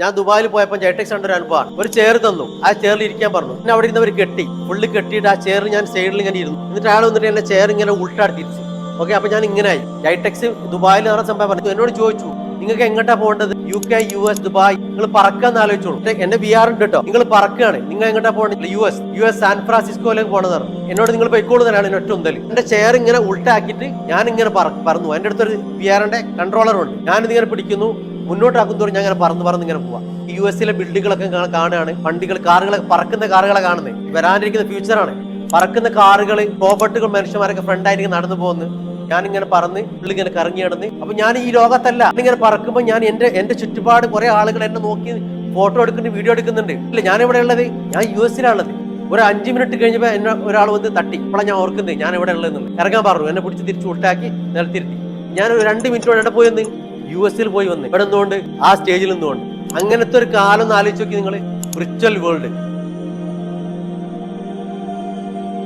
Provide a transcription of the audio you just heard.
ഞാൻ ദുബായിൽ പോയപ്പോൾ ജൈടെക്സ് കണ്ട ഒരു അനുഭവമാണ്. ഒരു ചെയർ തന്നു. ആ ചെയറിൽ ഇരിക്കാൻ പറഞ്ഞു. പിന്നെ അവിടെ ഇരുന്നവർ കെട്ടി. പുള്ളി കെട്ടിയിട്ട് ആ ചെയറിൽ ഞാൻ സൈഡിൽ ഇങ്ങനെ ഇരുന്നു. എന്നിട്ട് അയാൾ വന്നിട്ട് എന്നെ ചെയർ ഇങ്ങനെ ഉൾട്ടാടി തിരിച്ചു ഓക്കെ അപ്പൊ ഞാൻ ഇങ്ങനെ ആയി. ജൈടെക്സ് ദുബായിൽ നടന്ന സംഭവം പറഞ്ഞു. എന്നോട് ചോദിച്ചു നിങ്ങൾക്ക് എങ്ങോട്ടാ പോകേണ്ടത്? U K U S Dubai. നിങ്ങൾ പറക്കാന്ന് ആലോചിച്ചോളൂ. എന്നെ ബി ആർ ഉണ്ട് കേട്ടോ നിങ്ങൾ പറക്കുകയാണ് നിങ്ങൾ എങ്ങോട്ടാ പോകേണ്ടത്? U S U S San ഫ്രാൻസിസ്കോയിലേക്ക് പോകണതാണ് എന്നോട് നിങ്ങൾ പൊയ്ക്കോളുന്നതാണ് എന്നെ ഒറ്റ ഉന്തൽ. എന്റെ ചെയർ ഇങ്ങനെ ഉൾട്ടാക്കിയിട്ട് ഞാൻ ഇങ്ങനെ പറ- പറന്നു എന്റെ അടുത്തൊരു ബി ആറിന്റെ കൺട്രോളർ ഉണ്ട്. ഞാനിത് ഇങ്ങനെ പിടിക്കുന്നു. മുന്നോട്ടാക്കും തോറും ഞാൻ ഇങ്ങനെ പറന്ന് പറന്ന് ഇങ്ങനെ പോവാം. യു എസിലെ ബിൽഡിങ്ങുകളൊക്കെ കാണുകയാണ്. വണ്ടികൾ കാറുകളൊക്കെ പറക്കുന്ന കാറുകളെ കാണുന്നത് വരാനിരിക്കുന്ന ഫ്യൂച്ചറാണ് പറക്കുന്ന കാറുകൾ റോബോട്ടുകൾ മനുഷ്യന്മാരൊക്കെ ഫ്രണ്ടായിട്ട് നടന്നു പോകുന്നു. ഇങ്ങനെ പറന്ന് പുള്ളി ഇങ്ങനെ കറങ്ങി നടന്ന്. അപ്പൊ ഞാൻ ഈ ലോകത്തല്ല. ഇങ്ങനെ പറക്കുമ്പോൾ ഞാൻ എന്റെ എന്റെ ചുറ്റുപാട് കുറെ ആളുകൾ എന്നെ നോക്കി ഫോട്ടോ എടുക്കുന്നുണ്ട് വീഡിയോ എടുക്കുന്നുണ്ട്. ഇല്ല ഞാൻ ഇവിടെ ഉള്ളത് ഞാൻ യു എസിലാണുള്ളത് ഒരു അഞ്ച് മിനിറ്റ് കഴിഞ്ഞപ്പോൾ എന്നെ ഒരാൾ വന്ന് തട്ടി. ഇപ്പോഴാണ് ഞാൻ ഓർക്കുന്നത് ഞാൻ ഇവിടെ ഉള്ളതെന്ന് ഇറങ്ങാൻ പറഞ്ഞു. എന്നെ പിടിച്ച് തിരിച്ച് ഉൾട്ടാക്കി നിലത്തിരുത്തി. ഞാൻ ഒരു രണ്ട് മിനിറ്റ് എവിടെ പോയി യു എസിൽ പോയി വന്ന്. ഇവിടെ നിന്നുകൊണ്ട് ആ സ്റ്റേജിൽ നിന്നുകൊണ്ട്. അങ്ങനത്തെ ഒരു കാലം ഒന്ന് ആലോചിച്ച് നോക്കി നിങ്ങൾ വിർച്വൽ വേൾഡ്